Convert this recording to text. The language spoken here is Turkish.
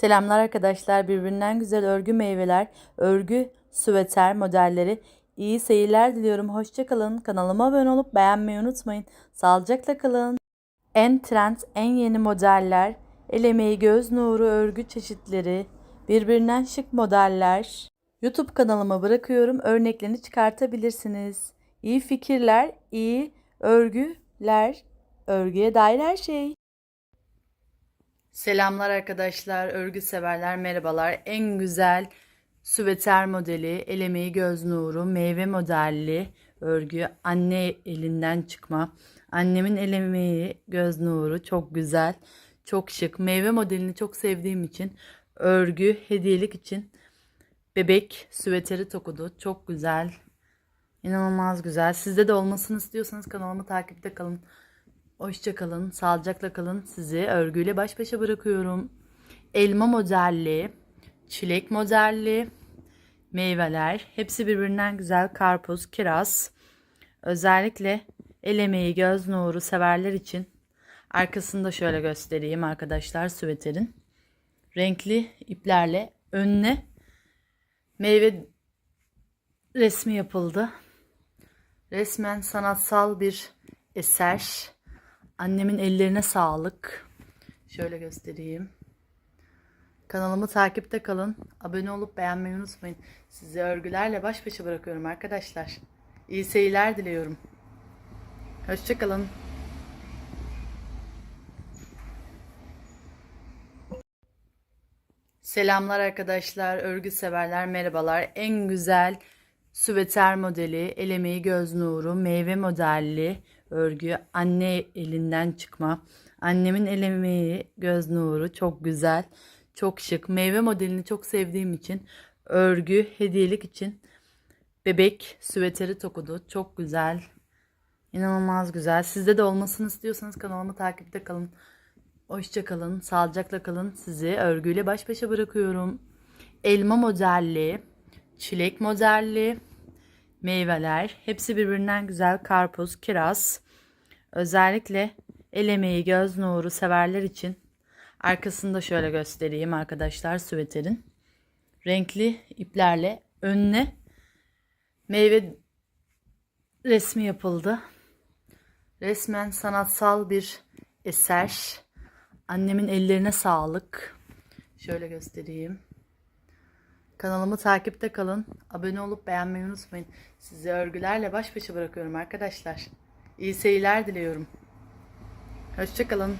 Selamlar arkadaşlar. Birbirinden güzel örgü meyveler, örgü süveter modelleri. İyi seyirler diliyorum. Hoşça kalın. Kanalıma abone olup beğenmeyi unutmayın. Sağlıcakla kalın. En trend, en yeni modeller, el emeği, göz nuru örgü çeşitleri, birbirinden şık modeller. YouTube kanalıma bırakıyorum. Örneklerini çıkartabilirsiniz. İyi fikirler, iyi örgüler, örgüye dair her şey. Selamlar arkadaşlar, örgü severler, merhabalar. En güzel süveter modeli, el emeği göz nuru, meyve modelli örgü, anne elinden çıkma. Annemin el emeği göz nuru çok güzel, çok şık. Meyve modelini çok sevdiğim için örgü hediyelik için bebek süveteri tokudu. Çok güzel. İnanılmaz güzel. Sizde de olmasını istiyorsanız kanalımı takipte kalın. Hoşça kalın, sağlıcakla kalın. Sizi örgüyle baş başa bırakıyorum. Elma modelli, çilek modelli, meyveler. Hepsi birbirinden güzel. Karpuz, kiraz. Özellikle el emeği, göz nuru severler için arkasını da şöyle göstereyim arkadaşlar süveterin. Renkli iplerle önüne meyve resmi yapıldı. Resmen sanatsal bir eser. Annemin ellerine sağlık. Şöyle göstereyim. Kanalımı takipte kalın. Abone olup beğenmeyi unutmayın. Sizi örgülerle baş başa bırakıyorum arkadaşlar. İyi seyirler diliyorum. Hoşçakalın. Selamlar arkadaşlar, örgü severler, merhabalar. En güzel süveter modeli, el emeği göz nuru, meyve modelli örgü, anne elinden çıkma. Annemin el emeği göz nuru çok güzel, çok şık. Meyve modelini çok sevdiğim için örgü hediyelik için bebek süveteri tokudu. Çok güzel. İnanılmaz güzel. Sizde de olmasını istiyorsanız kanalımı takipte kalın. Hoşça kalın, sağlıcakla kalın. Sizi örgüyle baş başa bırakıyorum. Elma modelli, çilek modelli, meyveler. Hepsi birbirinden güzel. Karpuz, kiraz. Özellikle el emeği, göz nuru severler için arkasını da şöyle göstereyim arkadaşlar süveterin. Renkli iplerle önüne meyve resmi yapıldı. Resmen sanatsal bir eser. Annemin ellerine sağlık. Şöyle göstereyim. Kanalımı takipte kalın. Abone olup beğenmeyi unutmayın. Sizi örgülerle baş başa bırakıyorum arkadaşlar. İyi seyirler diliyorum. Hoşçakalın.